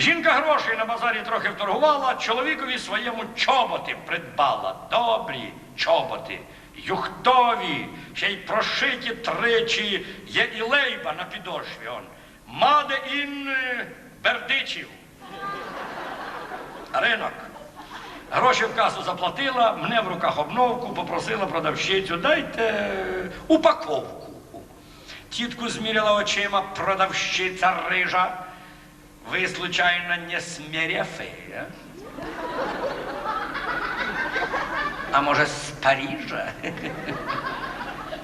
Жінка грошей на базарі трохи вторгувала, чоловікові своєму чоботи придбала. Добрі чоботи, юхтові, ще й прошиті тричі, є і лейба на підошві. Он. Маде ін е, Бердичів. Ринок. Гроші в касу заплатила, мене в руках обновку, попросила продавщицю, дайте е, упаковку. Тітку зміряла очима продавщиця рижа. Ви, случайно, не з Мерефи, а? Може, з Парижа?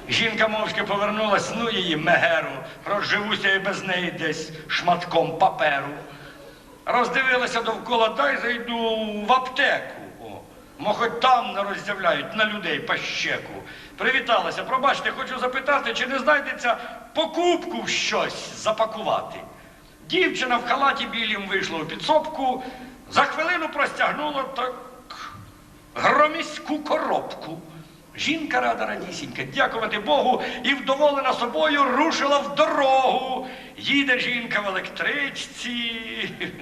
Жінка мовчки повернулась, ну її мегеру, розживуся і без неї десь шматком паперу. Роздивилася довкола, дай зайду в аптеку. О, мо хоч там не роздявляють на людей пащеку. Привіталася, пробачте, хочу запитати, чи не знайдеться покупку в щось запакувати. Дівчина в халаті білім вийшла у підсобку, за хвилину простягнула так громіську коробку. Жінка рада радісінька, дякувати Богу, і вдоволена собою рушила в дорогу. Їде жінка в електричці.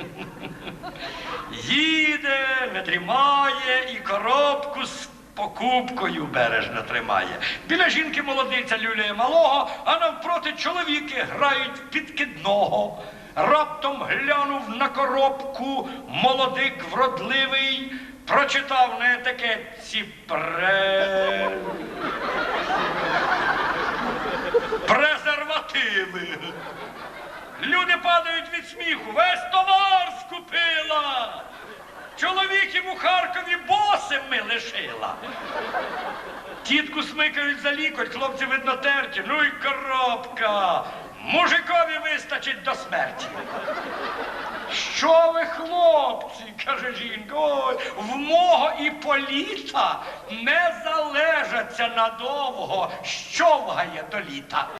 Їде, не тримає і коробку з покупкою бережно тримає. Біля жінки молодиця люляє малого, а навпроти чоловіки грають в підкидного. Раптом глянув на коробку молодик вродливий, прочитав на етикетці пре... презервативи. Люди падають від сміху. Весь товар скупила. Чоловіків у Харкові босими лишила. Тітку смикають за лікоть, хлопці видно терті. Ну й коробка. Мужикові вистачить до смерті. Що ви, хлопці, каже жінка, ой, в мого і політа не залежаться надовго, щовгає до літа.